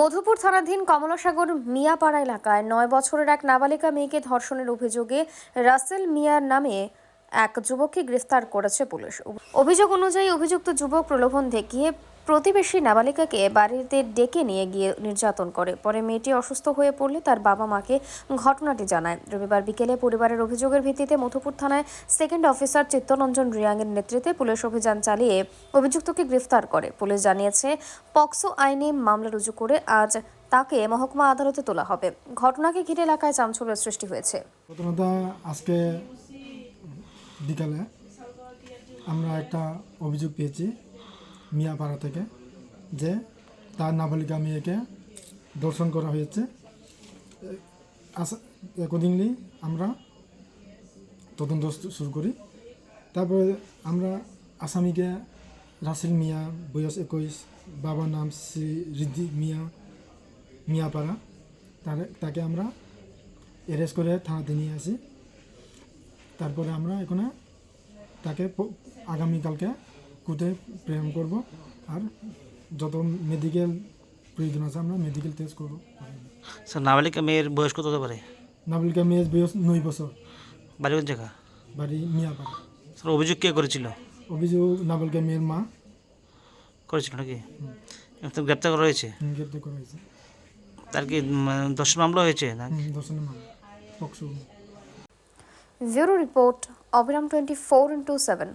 মধুপুর থানাধীন কমলাসাগর মিয়াপাড়া এলাকায় নয় বছরের এক নাবালিকা মেয়েকে ধর্ষণের অভিযোগে রাসেল মিয়ার নামে এক যুবককে গ্রেফতার করেছে পুলিশ। অভিযোগ অনুযায়ী অভিযুক্ত যুবক প্রলোভন দেখিয়ে প্রতিবেশী নাবালিকাকে বাড়িতে ডেকে নিয়ে গিয়ে নির্যাতন করে। পরে মেয়েটি অসুস্থ হয়ে পড়লে তার বাবা মাকে ঘটনাটি জানায়। রবিবার বিকেলে পরিবারের অভিযোগের ভিত্তিতে মধুপুর থানায় সেকেন্ড অফিসার চিত্তরঞ্জন রিয়াংয়ের নেতৃত্বে পুলিশ অভিযান চালিয়ে অভিযুক্তকে গ্রেফতার করে। পুলিশ জানিয়েছে, পক্সো আইনে মামলা রুজু করে আজ তাকে মহকুমা আদালতে তোলা হবে। ঘটনাকে ঘিরে এলাকায় চাঞ্চল্যের সৃষ্টি হয়েছে। আজকে বিকালে আমরা একটা অভিযোগ পেয়েছি। মিয়াপাড়া থেকে, যে তার নাবালিকা মেয়েকে দর্শন করা হয়েছে। অ্যাকর্ডিংলি আমরা তদন্ত শুরু করি। তারপরে আমরা আসামিকে রাসেল মিয়া, বয়স একুশ, বাবার নাম শ্রী রিদ্ধি মিয়া, মিয়াপাড়া। তার, তাকে আমরা অ্যারেস্ট করে থানাতে নিয়ে আসি। তারপরে আমরা এখানে তাকে আগামীকালকে কোর্টে প্রেম করব আর যত মেডিকেল প্রয়োজন আছে আমরা মেডিকেল টেস্ট করব। স্যার নাবালিকা মেয়ের বয়স কত হতে পারে? নাবিলকা মেয়ের বয়স নয় বছর। বাড়ি কোন জায়গা বাড়ি মিয়াপাড়া। স্যার অভিযোগ কে করেছিল? অভিযোগ নাবিলকা মেয়ের মা। করেছিল নাকি? গ্রেপ্তার করা হয়েছে? গ্রেপ্তার করা হয়েছে। তার কি দর্শন মামলা হয়েছে না? হুম, ধর্ষণের মা পক্সো। ব্যুরো রিপোর্ট অবিরাম টোয়েন্টি ফোর ইন্টু সেভেন